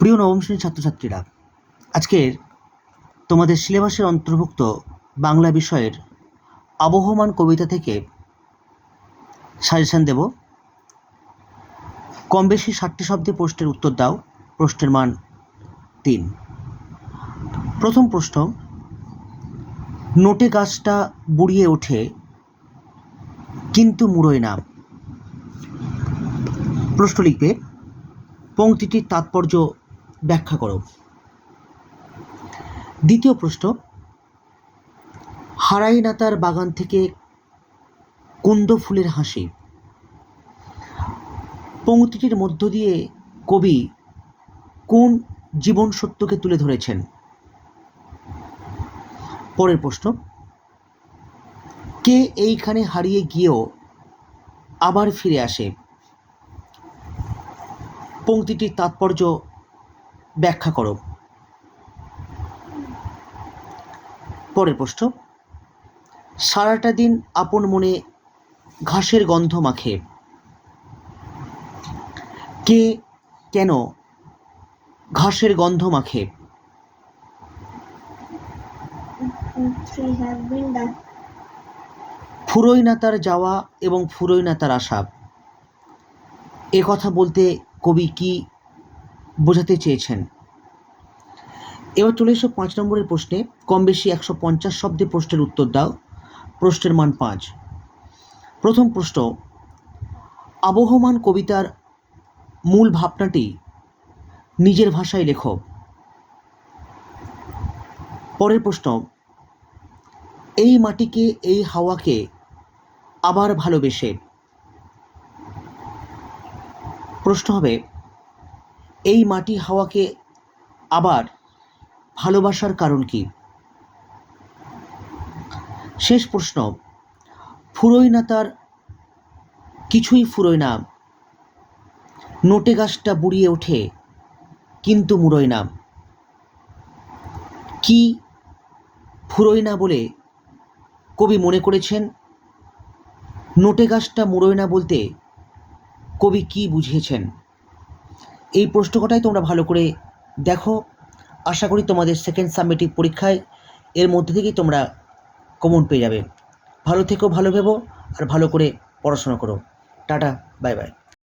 প্রিয় নবম শ্রেণির ছাত্রছাত্রীরা, আজকের তোমাদের সিলেবাসের অন্তর্ভুক্ত বাংলা বিষয়ের আবহমান কবিতা থেকে সাজেশন দেব। কম বেশি ষাটটি শব্দে প্রশ্নের উত্তর দাও, প্রশ্নের মান তিন। প্রথম প্রশ্ন, নোটে গাছটা বুড়িয়ে ওঠে, কিন্তু মুড়োয় না। প্রশ্ন লিখবে, পংক্তিটির তাৎপর্য ব্যাখ্যা করো। দ্বিতীয় প্রশ্ন হারাই না তার বাগান থেকে কুন্দ ফুলের হাসি। পংক্তিটির মধ্য দিয়ে কবি কোন জীবন সত্যকে তুলে ধরেছেন? পরের প্রশ্ন, কে এইখানে হারিয়ে গিয়েও আবার ফিরে আসে? পংক্তিটির তাৎপর্য ব্যাখ্যা করো। পরের প্রশ্ন সারাটা দিন আপন মনে ঘাসের গন্ধ মাখে। কে কেন ঘাসের গন্ধ মাখে. ফুরোই না তার যাওয়া এবং ফুরোই না তার আসা। এ কথা বলতে কবি কি বোঝাতে চেয়েছেন। এবার চলে এসো পাঁচ নম্বরের প্রশ্নে। কম বেশি একশো পঞ্চাশ শব্দে প্রশ্নের উত্তর দাও। প্রশ্নের মান পাঁচ। প্রথম প্রশ্ন, আবহমান কবিতার মূল ভাবনাটি নিজের ভাষায় লেখো। পরের প্রশ্ন, এই মাটিকে, এই হাওয়াকে আবার ভালোবেসে। প্রশ্ন হবে এই মাটি হাওয়াকে আবার ভালোবাসার কারণ কি? শেষ প্রশ্ন ফুরোই না তার কিছুই ফুরোয় না। নোটে গাছটা বুড়িয়ে ওঠে, কিন্তু মুড়োয় না। কি ফুরোয় না বলে কবি মনে করেছেন? নোটে গাছটা মুড়োয় না বলতে কবি কি বুঝিয়েছেন? এই প্রশ্ন কটাই তোমরা ভালো করে দেখো। আশা করি তোমাদের সেকেন্ড সাবমিটিভ পরীক্ষায় এর মধ্যে থেকেই তোমরা কমন পেয়ে যাবে। ভালো থেকো, ভালো ভেবো, আর ভালো করে পড়াশোনা করো। Tata bye bye